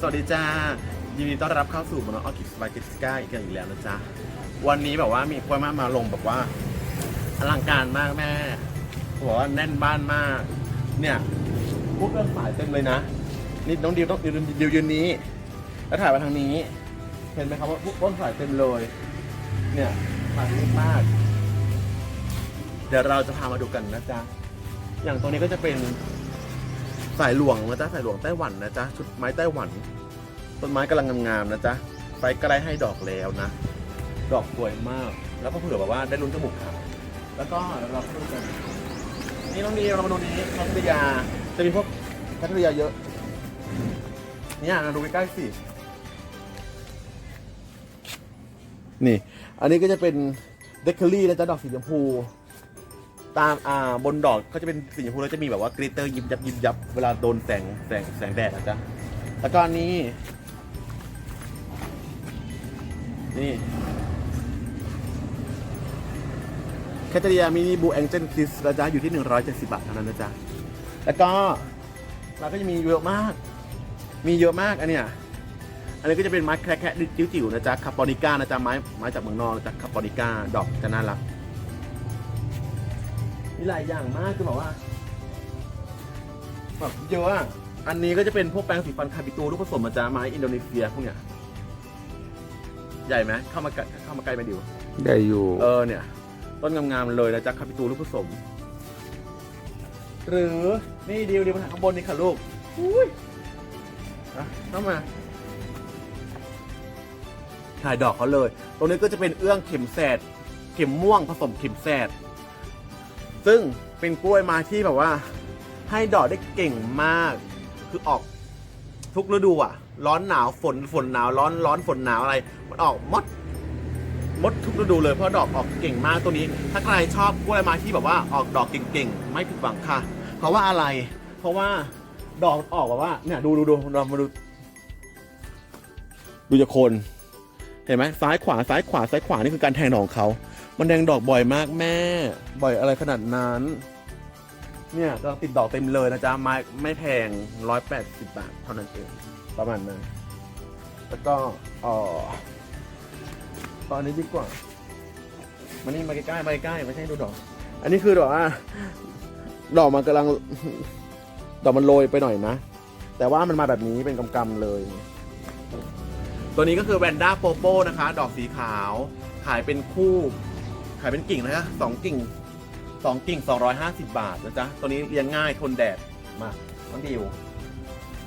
สวัสดีจ้า ยินดีต้อนรับเข้าสู่มโนออคิสปาเกตสก้าอีกอีกแล้วนะจ๊ะ วันนี้แบบว่ามีคนมามาลงแบบว่าอลังการมากแม่บอกว่าแน่นบ้านมาก เนี่ยพูดเรื่องสายเต็มเลยนะ นี่น้องดิวต้องดิวดิวยืนนี้ แล้วถ่ายมาทางนี้ เห็นไหมครับว่าพวกต้นสายเต็มเลย เนี่ยสายเยอะมาก เดี๋ยวเราจะพามาดูกันนะจ๊ะ อย่างตรงนี้ก็จะเป็น สายหลวงนะจ๊ะสายหลวงไต้หวันนะจ๊ะชุดไม้ไต้หวันต้นไม้กำลังงามๆนะจ๊ะไฟใกล้ให้ดอกแล้วนะ ดอกสวยมาก แล้วก็เผื่อแบบว่าได้ลุ้นจมูกขาวแล้วก็เราพูดกันนี่น้องนีเรามาดูนี้พัทยาจะมีพวกพัทยาเยอะ เนี่ยเราดูใกล้ๆสินี่ อันนี้ก็จะเป็นเดคอรี่นะจ๊ะดอกสีชมพู ตามอ่าบนดอกก็จะเป็นสีชมพูแล้วจะมีแบบว่ากริตเตอร์ยิบยับยิบยับเวลาโดนแสงแสงแสงแดดนะจ๊ะแล้วก็อันนี้ นี่แคทเธอรียมินิบูแองเจิลคิสนะจ๊ะอยู่ที่ 170 บาทเท่านั้นนะจ๊ะแล้วก็เราก็จะมีเยอะมาก มีเยอะมากอันเนี้ยอันนี้ก็จะเป็นไม้แคระแคะจิ๋วๆนะจ๊ะคาปอนิก้านะจ๊ะไม้ไม้จากเมืองนอกนะจ๊ะคาปอนิก้าดอกจะน่ารัก มีหลายอย่างมากคือแบบว่าแบบเยอะอะอันนี้ก็จะเป็นพวกแปรงสีฟันคาบิตูลูกผสมมาจากไม้อินโดนีเซียพวกเนี้ยใหญ่ไหมเข้ามาใกล้เข้ามาใกล้ไปดิวได้อยู่ เออเนี่ย ต้นงามๆเลยนะจ๊ะคาปิตูลูกผสม หรือนี่ดิวดิวมาถ่ายข้างบนนี่ค่ะลูกอุ้ยอะเข้ามา ถ่ายดอกเขาเลย ตรงนี้ก็จะเป็นเอื้องเข็มแสด เข็มม่วงผสมเข็มแสด ซึ่งเป็นกล้วยไม้ที่แบบว่า ให้ดอกได้เก่งมาก คือออกทุกฤดูอะร้อนหนาวฝนฝนหนาวร้อนร้อนฝนหนาวอะไรมันออกมดมดทุกฤดูเลยเพราะดอกออกเก่งมากตัวนี้ ถ้าใครชอบกล้วยไม้ที่แบบว่าออกดอกเก่งๆ ไม่ผิดหวังค่ะ เพราะว่าอะไร เพราะว่าดอกออกแบบว่าเนี่ยดูดูดูเรามาดูดูจะโคน เห็นไหมซ้ายขวาซ้ายขวาซ้ายขวานี่คือการแทงดอกของเขา มันแดงดอกบ่อยมากแม่ บ่อยอะไรขนาดนั้น เนี่ยกำลังติดดอกเต็มเลยนะจ๊ะไม้ไม่แพงร้อยแปดสิบบาทเท่านั้นเองประมาณนั้นแล้วก็อ่อตอนนี้ดีกว่ามานี่มาใกล้ๆมาใกล้ๆไม่ใช่ดูดอก อันนี้คือดอกว่าดอกมันกำลัง ดอกมันโรยไปหน่อยนะ แต่ว่ามันมาแบบนี้เป็นกำๆเลย ตัวนี้ก็คือแวนด้าโปโปนะคะ ดอกสีขาว ขายเป็นคู่ ขายเป็นกิ่งนะคะสองกิ่งสองกิ่ง 250 บาทนะจ๊ะ ตัวนี้เรียงง่ายทนแดดมาต้องดิว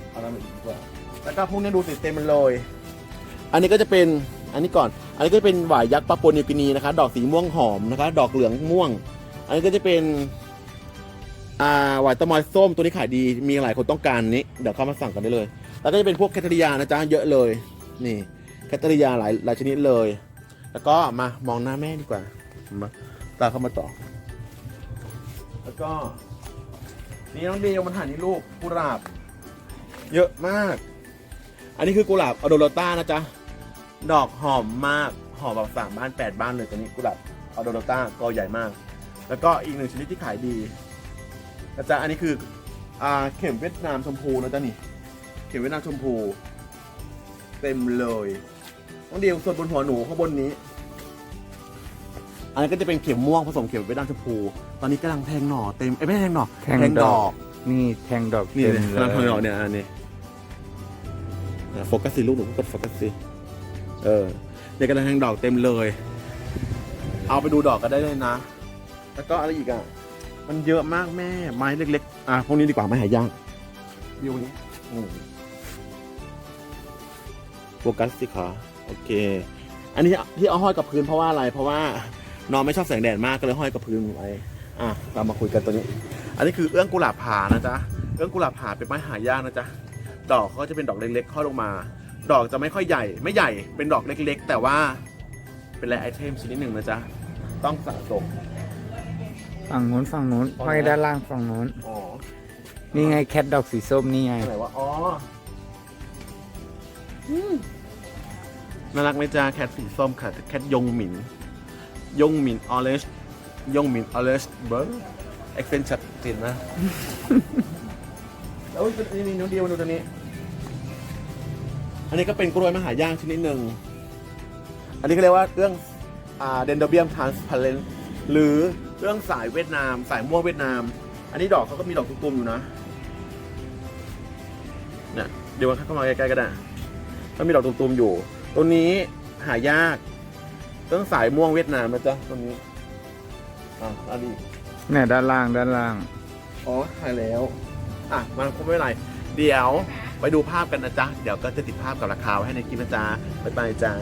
เอาละมาอีกดีกว่าแล้วก็พวกนี้ดูติดเต็มมันเลย อันนี้ก็จะเป็นอันนี้ก่อน อันนี้ก็จะเป็นหวายยักษ์ปาปัวนิวกินีนะคะ ดอกสีม่วงหอมนะคะ ดอกเหลืองม่วง อันนี้ก็จะเป็นอ่าหวายตะมอยส้มตัวนี้ขายดีมีหลายคนต้องการนี้เดี๋ยวเข้ามาสั่งกันได้เลย แล้วก็จะเป็นพวกแคทเธอรียานะจ๊ะเยอะเลย นี่แคทเธอรียาหลายหลายชนิดเลย แล้วก็มามองหน้าแม่ดีกว่า มาตามเข้ามาต่อ แล้วก็ นี่น้องเดียวมันถ่ายนี่ลูกกุหลาบ เยอะมาก อันนี้คือกุหลาบอโดโรต้านะจ๊ะ ดอกหอมมาก หอมแบบสามบ้านแปดบ้านเลยตัวนี้กุหลาบอโดโรต้ากอใหญ่มาก แล้วก็อีกหนึ่งชนิดที่ขายดีนะจ๊ะอันนี้คืออ่าเข็มเวียดนามชมพูนะจ๊ะนี่ เข็มเวียดนามชมพู เต็มเลยต้องเดียวส่วนบนหัวหนูข้างบนนี้ อันนี้ก็จะเป็นเข็มม่วงผสมเข็มเวียดนามชมพู ตอนนี้กำลังแทงหน่อเต็มเอ้ยไม่ใช่แทงหน่อแทงดอก นี่แทงดอกนี่เต็มเลยเลกำลังแทงหน่อยเนี่ยอันนี้อะโฟกัสสิลูกหนูกดโฟกัสสิเออเนี่ยกำลังแทงดอกเต็มเลย เอาไปดูดอกกันได้เลยนะ แล้วก็อะไรอีกอะมันเยอะมากแม่ไม้เล็กๆอะพวกนี้ดีกว่าไม้หายากวิวนี้อืมโฟกัสสิคะโอเค อันนี้ที่เอาห้อยกับพื้นเพราะว่าอะไรเพราะว่า น้องไม่ชอบแสงแดดมากก็เลยห้อยกับพื้นไว้อะเรามาคุยกันตัวนี้ อันนี้คือเอื้องกุหลาบผานะจ๊ะเอื้องกุหลาบผาเป็นไม้หายากนะจ๊ะดอกเขาจะเป็นดอกเล็กๆห้อยลงมา ดอกจะไม่ค่อยใหญ่ ไม่ใหญ่เป็นดอกเล็ก ๆ แต่ว่าเป็นแรไอเทมชนิดหนึ่งนะจ๊ะต้องสะสม ฝั่งนู้นฝั่งนู้นฝั่งไหน ห้อยด้านล่างฝั่งนู้น อ๋อนี่ไงแคทดอกสีส้มนี่ไง อะไรวะอ๋ออืมน่ารักไหมจ๊ะแคทสีส้มค่ะแคทยงหมิน ยงหมินออเรนจ์ยงหมินออเรนจ์เบอร์เอ็กเซนชัดเจนนะ แล้วนี่น้องเดียวมาดูตัวนี้ อันนี้ก็เป็นกล้วยมหายากชนิดหนึ่ง อันนี้เขาเรียกว่าเรื่องอ่าเดนโดเบียมทรานสพาเลนหรือเรื่องสายเวียดนาม สายม่วงเวียดนาม อันนี้ดอกเขาก็มีดอกตุ่มๆอยู่นะเนี่ยเดี๋ยวเข้ามาใกล้ๆก็ได้ก็มีดอกตุ่มๆอยู่ ตัวนี้หายาก เรื่องสายม่วงเวียดนามนะจ๊ะตัวนี้ อ่าอันนี้เนี่ยด้านล่างด้านล่าง อ๋อหายแล้ว อะ มันคงไม่เป็นไร เดี๋ยวไปดูภาพกันนะจ๊ะ เดี๋ยวก็จะติดภาพกับราคาไว้ให้ในคลิปนะจ๊ะบ๊ายบายจ้า